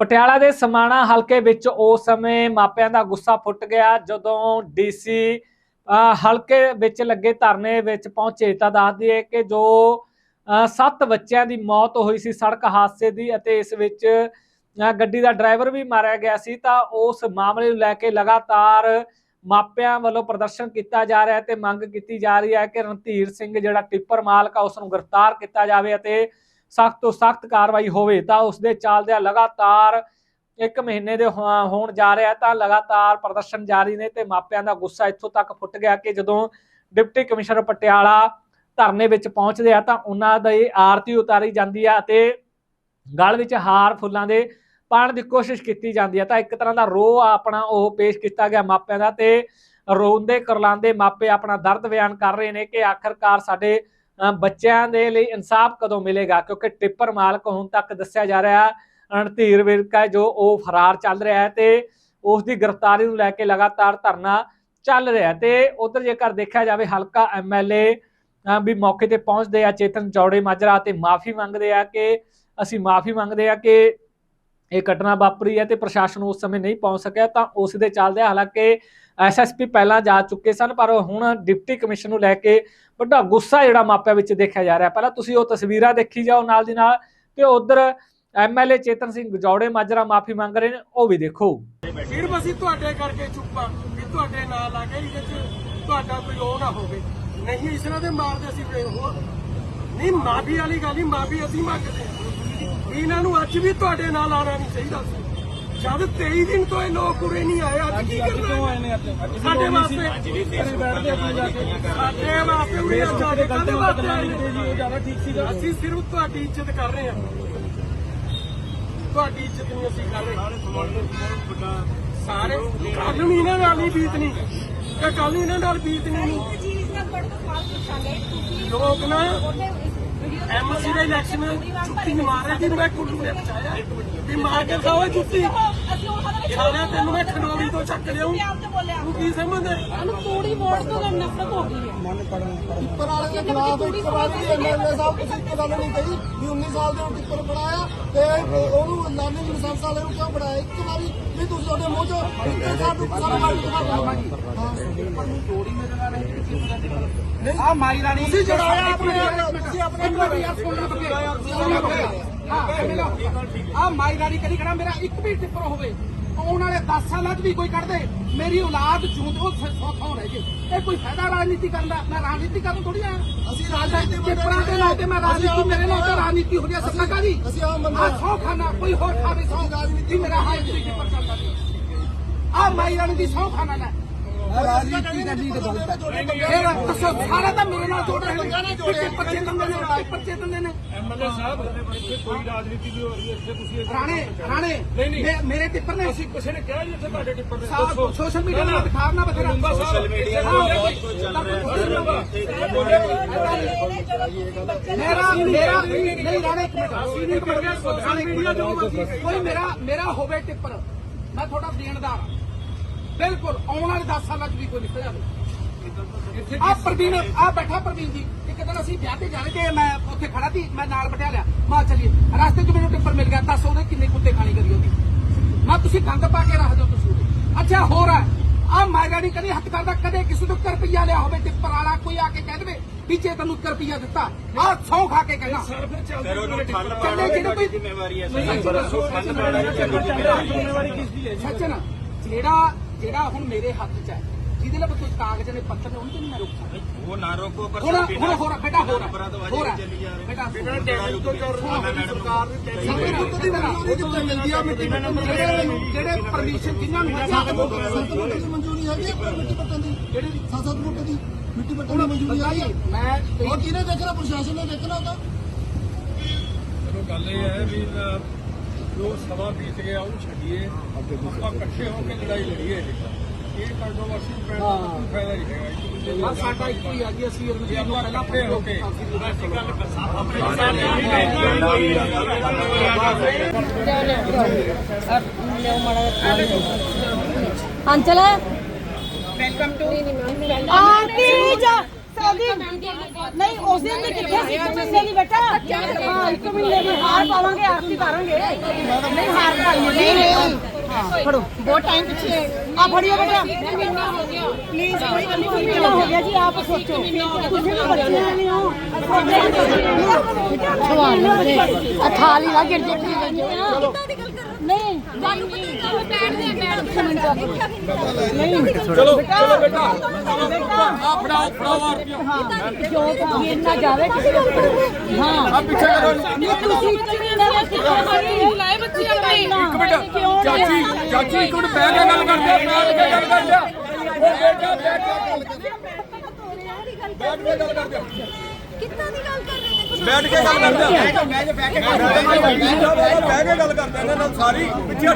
ਪਟਿਆਲਾ ਦੇ ਸਮਾਣਾ ਹਲਕੇ ਵਿੱਚ ਉਸ ਸਮੇਂ ਮਾਪਿਆਂ ਦਾ ਗੁੱਸਾ ਫੁੱਟ ਗਿਆ, ਜਦੋਂ ਡੀਸੀ ਹਲਕੇ ਵਿੱਚ ਲੱਗੇ ਧਰਨੇ ਵਿੱਚ ਪਹੁੰਚੇ ਤਾਂ ਦੱਸਦੀ ਹੈ ਕਿ ਜੋ ਸੱਤ ਬੱਚਿਆਂ ਦੀ ਮੌਤ ਹੋਈ ਸੀ ਸੜਕ ਹਾਦਸੇ ਦੀ ਅਤੇ ਇਸ ਵਿੱਚ ਗੱਡੀ ਦਾ ਡਰਾਈਵਰ ਵੀ ਮਾਰਿਆ ਗਿਆ ਸੀ ਤਾਂ ਉਸ ਮਾਮਲੇ ਨੂੰ ਲੈ ਕੇ ਲਗਾਤਾਰ ਮਾਪਿਆਂ ਵੱਲੋਂ ਪ੍ਰਦਰਸ਼ਨ ਕੀਤਾ ਜਾ ਰਿਹਾ ਹੈ ਤੇ ਮੰਗ ਕੀਤੀ ਜਾ ਰਹੀ ਹੈ ਕਿ ਰਣਧੀਰ ਸਿੰਘ ਜਿਹੜਾ ਟਿੱਪਰ ਮਾਲਕ ਆ ਉਸ ਨੂੰ ਗ੍ਰਿਫਤਾਰ ਕੀਤਾ ਜਾਵੇ ਅਤੇ ਸਖਤ ਤੋਂ ਸਖਤ ਕਾਰਵਾਈ ਹੋਵੇ ਤਾਂ ਉਸ ਦੇ ਚੱਲਦਿਆਂ ਲਗਾਤਾਰ ਇੱਕ ਮਹੀਨੇ ਦੇ ਹੋਣ ਜਾ ਰਿਹਾ ਤਾਂ ਲਗਾਤਾਰ ਪ੍ਰਦਰਸ਼ਨ ਜਾਰੀ ਨੇ ਤੇ ਮਾਪਿਆਂ ਦਾ ਗੁੱਸਾ ਇੱਥੋਂ ਤੱਕ ਫੁੱਟ ਗਿਆ ਕਿ ਜਦੋਂ ਡਿਪਟੀ ਕਮਿਸ਼ਨਰ ਪਟਿਆਲਾ ਧਰਨੇ ਵਿੱਚ ਪਹੁੰਚਦੇ ਆ ਤਾਂ ਉਹਨਾਂ ਦੀ ਆਰਤੀ ਉਤਾਰੀ ਜਾਂਦੀ ਆ ਅਤੇ ਗਲ ਵਿੱਚ ਹਾਰ ਫੁੱਲਾਂ ਦੇ ਪਾਉਣ ਦੀ ਕੋਸ਼ਿਸ਼ ਕੀਤੀ ਜਾਂਦੀ ਆ। ਤਾਂ ਇੱਕ ਤਰ੍ਹਾਂ ਦਾ ਰੋਹ ਆਪਣਾ ਉਹ ਪੇਸ਼ ਕੀਤਾ ਗਿਆ ਮਾਪਿਆਂ ਦਾ ਤੇ ਰੋਂਦੇ ਕਰਲਾਉਂਦੇ ਮਾਪੇ ਆਪਣਾ ਦਰਦ ਬਿਆਨ ਕਰ ਰਹੇ ਨੇ ਕਿ ਆਖਰਕਾਰ ਸਾਡੇ ਬੱਚਿਆਂ ਦੇ ਲਈ ਇਨਸਾਫ ਕਦੋਂ ਮਿਲੇਗਾ? ਕਿਉਂਕਿ ਟਿੱਪਰ ਮਾਲਕ ਹੁਣ ਤੱਕ ਦੱਸਿਆ ਜਾ ਰਿਹਾ ਰਣਧੀਰ ਵਿਰਕਾ ਜੋ ਉਹ ਫਰਾਰ ਚੱਲ ਰਿਹਾ ਹੈ ਤੇ ਉਸ ਦੀ ਗ੍ਰਿਫਤਾਰੀ ਨੂੰ ਲੈ ਕੇ ਲਗਾਤਾਰ ਧਰਨਾ ਚੱਲ ਰਿਹਾ ਤੇ ਉਧਰ ਜੇਕਰ ਦੇਖਿਆ ਜਾਵੇ, ਹਲਕਾ ਐਮਐਲਏ ਵੀ ਮੌਕੇ ਤੇ ਪਹੁੰਚਦੇ ਆ। ਚੇਤਨ ਚੌੜੇ ਮਾਜਰਾ ਤੇ ਮਾਫੀ ਮੰਗਦੇ ਆ ਕਿ ਅਸੀਂ ਮਾਫੀ ਮੰਗਦੇ ਆ ਕਿ ਇਹ ਘਟਨਾ ਵਾਪਰੀ ਹੈ ਤੇ ਪ੍ਰਸ਼ਾਸਨ ਉਸ ਸਮੇਂ ਨਹੀਂ ਪਹੁੰਚ ਸਕਿਆ ਤਾਂ ਉਸ ਦੇ ਚੱਲਦੇ ਹਾਲਾਂਕਿ ਐਸਐਸਪੀ ਪਹਿਲਾਂ ਜਾ ਚੁੱਕੇ ਸਨ, ਪਰ ਹੁਣ ਡਿਪਟੀ ਕਮਿਸ਼ਨ ਨੂੰ ਲੈ ਕੇ ਵੱਡਾ ਗੁੱਸਾ ਜਿਹੜਾ ਮਾਪਿਆਂ ਵਿੱਚ ਦੇਖਿਆ ਜਾ ਰਿਹਾ। ਪਹਿਲਾਂ ਤੁਸੀਂ ਉਹ ਤਸਵੀਰਾਂ ਦੇਖੀ ਜਾਓ ਨਾਲ ਦੀ ਨਾਲ ਤੇ ਉਧਰ ਐਮਐਲਏ ਚੇਤਨ ਸਿੰਘ ਗਜੌੜੇ ਮਾਜਰਾ ਮਾਫੀ ਮੰਗ ਰਹੇ ਨੇ, ਉਹ ਵੀ ਦੇਖੋ। ਸਿਰਫ ਅਸੀਂ ਤੁਹਾਡੇ ਕਰਕੇ ਚੁੱਪਾਂ ਵੀ ਤੁਹਾਡੇ ਨਾਲ ਆ ਗਏ ਇਹਦੇ ਚ ਤੁਹਾਡਾ ਕੋਈ ਉਹ ਹੋਵੇ। ਨਹੀਂ, ਇਸ ਤਰ੍ਹਾਂ ਦੇ ਮਾਰਦੇ ਅਸੀਂ ਫੇਰ। ਹੋਰ ਨਹੀਂ, ਮਾਫੀ ਵਾਲੀ ਗੱਲ ਨਹੀਂ, ਮਾਫੀ ਅਸੀਂ ਮੰਗਦੇ ਹਾਂ। ਇਹਨਾਂ ਨੂੰ ਅੱਜ ਵੀ ਤੁਹਾਡੇ ਨਾਲ ਆਉਣਾ ਨਹੀਂ ਚਾਹੀਦਾ ਸੀ। ਜਦ 23 ਦਿਨ ਤੋਂ ਇਹ ਲੋਕ ਉਰੇ ਨਹੀਂ ਆਏ ਅੱਜ ਕੀ ਕਰਨਾ ਹੈ? ਸਾਡੇ ਵਾਸਤੇ ਸਾਡੇ ਵਾਸਤੇ ਉਰੇ ਜਾ ਕੇ ਕਾਹਦੇ ਵਾਸਤੇ? ਅਸੀਂ ਸਿਰਫ ਤੁਹਾਡੀ ਇੱਜ਼ਤ ਕਰ ਰਹੇ ਹਾਂ। ਤੁਹਾਡੀ ਇੱਜ਼ਤ ਨਹੀਂ ਅਸੀਂ ਕਰ ਰਹੇ। ਸਾਰੇ ਕੱਲ ਨੂੰ ਇਹਨਾਂ ਨਾਲ ਨਹੀਂ। ਬੀਤਣੀ ਤੇ ਕੱਲ ਨੂੰ ਇਹਨਾਂ ਨਾਲ ਬੀਤਣੀ ਨਹੀਂ। ਲੋਕ ਨਾ ਐਮਸੀ ਦਾ ਇਲੈਕਸ਼ਨ ਛੁੱਟੀ ਮਾਰ ਰਹੇ ਜਿਹਨੂੰ ਮੈਂ ਕੁੱਲੂ ਨੇ ਬਚਾਇਆ ਵੀ ਮਾਰ ਕੇ ਉਹ ਸਾਡਾ ਸਾਲਿਆ ਤੈਨੂੰ ਮੈਂ ਖਨੌਰੀ ਤੋਂ ਚੱਕ ਲਿਆਉਂ ਤੇ ਕੀ ਸਮਝਦਾ? ਸਾਨੂੰ ਤੂੜੀ ਮੋੜ ਤੋਂ ਤਾਂ ਨਫ਼ਰਤ ਹੋ ਗਈ ਹੈ। ਟਿੱਪਰ ਵਾਲੇ ਦੇ ਖਿਲਾਫ ਇੱਕ ਵਾਰ ਵੀ ਐਮਐਲਏ ਸਾਹਿਬ ਤੁਸੀਂ ਇੱਕ ਗੱਲ ਨਹੀਂ ਕਹੀ। ਵੀ 19 ਸਾਲ ਦੇ ਨੂੰ ਟਿੱਪਰ ਬਣਾਇਆ ਤੇ ਉਹਨੂੰ ਲਾਨੇ ਨੂੰ 7 ਸਾਲ ਨੂੰ ਕਿਉਂ ਬਣਾਇਆ ਇੱਕ ਵਾਰੀ ਮੂੰਹ ਚੋਂ ਟਿੱਪਰ ਸਾਹਿਬ ਨੂੰ ਸਾਰਾ ਮਾਰ ਕੇ ਆ ਮਾਈ ਰਾਣੀ ਤੁਸੀਂ ਜੜਾਇਆ ਆਪਣੇ ਤੁਸੀਂ ਆਪਣੇ ਆ ਮਾਈ ਰਾਣੀ ਕਦੀ ਕਰਾਂ ਮੇਰਾ ਇੱਕ ਵੀ ਟਿੱਪਰ ਹੋਵੇ ਆਉਣ ਵਾਲੇ 10 ਸਾਲਾਂ 'ਚ ਵੀ ਕੋਈ ਕੱਢ ਦੇ। ਮੇਰੀ ਔਲਾਦ ਜੂਦ ਉਹ ਸੌਖਾ ਰਹਿ ਜੇ ਇਹ ਕੋਈ ਫਾਇਦਾ ਰਾਜਨੀਤੀ ਕਰਨ ਦਾ? ਮੈਂ ਰਾਜਨੀਤੀ ਕਰਨ ਥੋੜੀ ਆ ਅਸੀਂ ਰਾਜਨੀਤੀ ਟਿੱਪਰਾਂ ਦੇ ਨਾਂ ਤੇ ਮੈਂ ਰਾਜਨੀਤੀ ਮੇਰੇ ਨਾਲ ਤਾਂ ਰਾਜਨੀਤੀ ਹੋ ਰਹੀ ਸੱਤਾ ਕਾਦੀ ਅਸੀਂ ਆਮ ਬੰਦੇ ਆ ਸੌ ਖਾਣਾ ਕੋਈ ਹੋਰ ਖਾਵੇ ਸੌ। ਰਾਜਨੀਤੀ ਮੇਰਾ ਹਾਈ ਜੀ ਟਿੱਪਰ ਚੱਲਦਾ ਨਹੀਂ ਆ ਮਾਈ ਰਾਣੀ ਦੀ ਸੌ ਖਾਣਾ ਲੈ ਰਾਜਨੀਤੀ ਕਰਨੀ ਤੇ ਬਹੁਤ ਫਿਰ ਦੱਸੋ ਸਾਰਾ ਤਾਂ ਮੇਰੇ ਨਾਲ ਜੋੜ ਰਹੇ ਨੇ ਟਿੱਪਰ ਨੇ ਨੇ ਐਮਐਲਏ ਸਾਹਿਬ ਇੱਥੇ ਕੋਈ ਰਾਜਨੀਤੀ ਨਹੀਂ ਹੋ ਰਹੀ ਇੱਥੇ ਤੁਸੀਂ ਰਾਣੇ ਰਾਣੇ ਮੇ- ਮੇਰੇ ਟਿੱਪਰ ਨੇ ਅਸੀਂ ਕਿਸੇ ਨੇ ਕਿਹਾ ਜੀ ਇੱਥੇ ਤੁਹਾਡੇ ਟਿੱਪਰ ਨੇ ਸਾਹ ਸੋਸ਼ਲ ਮੀਡੀਆ ਤੇ ਦਿਖਾਉਣਾ ਬਥੇਰਾ ਸੋਸ਼ਲ ਮੀਡੀਆ ਮੇਰਾ ਮੇਰਾ ਨਹੀਂ ਰਾਣੇ ਇੱਕ ਮਿੰਟ ਇੱਕ ਮਿੰਟ ਸੋਸ਼ਲ ਮੀਡੀਆ ਕੋਈ ਮੇਰਾ ਮੇਰਾ ਹੋਵੇ ਟਿੱਪਰ ਮੈਂ ਤੁਹਾਡਾ ਦੇਣਦਾਰ। ਬਿਲਕੁਲ ਆਉਣ ਵਾਲੇ 10 ਸਾਲਾਂ 'ਚ ਵੀ ਕੋਈ ਨਿਕਲ ਜਾਵੇ ਆ ਪ੍ਰਵੀਨ ਆ ਬੈਠਾ ਪ੍ਰਵੀਨ ਜੀ ਇੱਕ ਦਿਨ ਅਸੀਂ ਵਿਆਹ ਤੇ ਜਾਣੇ ਤੇ ਮੈਂ ਉੱਥੇ ਖੜਾ ਸੀ ਮੈਂ ਨਾਲ ਬਿਠਾ ਲਿਆ ਮਾਂ ਚਲੀਏ ਰਸਤੇ 'ਚ ਮੈਨੂੰ ਟਿੱਪਰ ਮਿਲ ਗਿਆ ਦੱਸ ਉਹਦੇ ਕਿੰਨੇ ਕੁੱਤੇ ਖਾਣੀ ਕਰੀ ਉਹਦੀ ਮੈਂ ਤੁਸੀਂ ਗੰਦ ਪਾ ਕੇ ਰੱਖ ਦਿਓ ਤੁਸੀਂ। ਅੱਛਾ ਹੋਰ ਆ ਮਾਇਰਾ ਨਹੀਂ ਕਦੀ ਹੱਥ ਕਰਦਾ ਕਦੇ ਕਿਸੇ ਤੋਂ ਰੁਪਈਆ ਲਿਆ ਹੋਵੇ ਟਿੱਪਰ ਵਾਲਾ ਕੋਈ ਆ ਕੇ ਕਹਿ ਦੇਵੇ ਵੀ ਜੇ ਤੈਨੂੰ ਰੁਪਈਆ ਦਿੱਤਾ ਆ ਸੌ ਖਾ ਕੇ ਕਹਿਣਾ ਫਿਰ ਉਹਨੂੰ ਠੱਲ ਚੱਲੇ ਜਿਹੜੇ ਕੋਈ ਜ਼ਿੰਮੇਵਾਰੀ ਹੈ ਜ਼ਿੰਮੇਵਾਰੀ ਕਿਸ ਦੀ ਹੈ ਸੱਚਨ ਜਿਹੜਾ ਜਿਹੜਾ ਹੁਣ ਮੇਰੇ ਹੱਥ 'ਚ ਹੈ ਜਿਹਦੇ ਨਾਲ ਕੋਈ ਕਾਗਜ਼ ਨੇ ਪੱਤਰ ਨੇ ਉਹਨੂੰ ਤਾਂ ਨਹੀਂ ਮੈਂ ਰੋਕ ਸਕਦਾ। ਉਹ ਨਾ ਰੋਕੋ ਪਰ ਹੁਣ ਹੁਣ ਹੋਰ ਬੇਟਾ ਹੋਰ ਹੈ, ਹੋਰ ਹੈ। ਬੇਟਾ ਸਰਕਾਰ ਜਿਹੜੇ ਜਿਹੜੇ ਪਰਮਿਸ਼ਨ ਜਿਨ੍ਹਾਂ ਨੂੰ ਫੁੱਟ ਦੀ ਮਨਜ਼ੂਰੀ ਹੈਗੀ ਹੈ ਮਿੱਟੀ ਪੱਟਣ ਦੀ ਜਿਹੜੀ ਸੱਤ ਸੱਤ ਫੁੱਟ ਦੀ ਮਿੱਟੀ ਪੱਟਣ ਦੀ ਮਨਜ਼ੂਰੀ ਹੈ ਮੈਂ ਉਹ ਕਿਹਨੇ ਦੇਖਣਾ ਪ੍ਰਸ਼ਾਸਨ ਨੇ ਦੇਖਣਾ ਉਹਦਾ? ਚਲੋ ਗੱਲ ਇਹ ਹੈ ਵੀ ਅ, ਜੋ ਸਮਾਂ ਬੀਤ ਗਿਆ ਉਹਨੂੰ ਛੱਡੀਏ ਆਪਾਂ ਇਕੱਠੇ ਹੋ ਕੇ ਲੜਾਈ ਲੜੀਏ ਇਹ ਕੰਟਰੋਵਰਸੀ ਪੈਣ ਦਾ ਕੋਈ ਫਾਇਦਾ ਨਹੀਂ ਹੈਗਾ ਇੱਕ ਦੂਜੇ ਬਸ ਸਾਡਾ ਇੱਕੋ ਹੀ ਆ ਜੀ ਅਸੀਂ ਜੇ ਆਪਾਂ ਇਕੱਠੇ ਹੋ ਕੇ ਅਸੀਂ ਗੱਲ ਅੰਚਲ ਵੈਲਕਮ ਟੂ ਆਂਟੀ ਜਾ ਸਾਡੀ ਨਹੀਂ ਉਸ ਦਿਨ ਦੀ ਕਿੱਥੇ ਸੀ ਇੱਕ ਮਹੀਨੇ ਦੀ ਬੇਟਾ। ਹਾਂ ਇੱਕ ਮਹੀਨੇ ਦੀ ਹਾਰ ਪਾਵਾਂਗੇ ਆਰਤੀ ਕਰਾਂਗੇ ਨਹੀਂ ਹਾਰ ਪਾਈਏ ਫੜੋ ਬਹੁਤ ਟਾਈਮ ਪਿੱਛੇ। ਆ ਫੜਿਓ ਬੇਟਾ। ਪਲੀਜ਼ ਕੋਈ ਗੱਲ ਨਹੀਂ ਮਹੀਨਾ ਹੋ ਗਿਆ ਜੀ ਆਪ ਸੋਚੋ। ਤੁਸੀਂ ਵੀ ਬੱਚੇ ਨਹੀਂ ਹੋ। ਆ। ਥਾਲੀ ਨਾ ਗਿਰ ਜੇ ਚਲੋ। ਨਹੀਂ। ਤੁਹਾਨੂੰ ਪਤਾ ਨਹੀਂ ਕਦੋਂ ਬੈਠਦੇ ਆ ਬੈਠ ਨਹੀਂ ਚਲੋ ਚਲੋ ਬੇਟਾ। ਆ ਫੜਾਓ ਫੜਾਓ ਜੋ ਗਿਰ ਨਾ ਜਾਵੇ ਕਿਸੇ ਦਾ ਹਾਂ। ਆ ਪਿੱਛੇ ਕਰੋ। ਤੁਸੀਂ ਕਿੱਥੇ ਲਾਏ ਬੱਚੇ ਆਪਣੇ। ਇੱਕ ਮਿੰਟ ਚਾਚੀ ਚਾਚੀ ਇੱਕ ਮਿੰਟ। ਬਹਿ ਕੇ ਗੱਲ ਕਰਦੇ ਆ ਬੈਠ ਕੇ ਗੱਲ ਕਰਦੇ ਆ। ਬੇਟਾ ਬੈਠ ਕੇ ਗੱਲ ਕਰਦੇ ਆ। ਕਿੱਦਾਂ ਦੀ ਗੱਲ ਕਰ ਰਹੇ ਨੇ ਕੁਝ ਬੈਠ ਕੇ ਗੱਲ ਕਰਦੇ ਆ। ਬਹਿ ਕੇ ਗੱਲ ਕਰਦੇ ਇਹਨਾਂ ਨਾਲ ਸਾਰੀ ਪਿੱਛੇ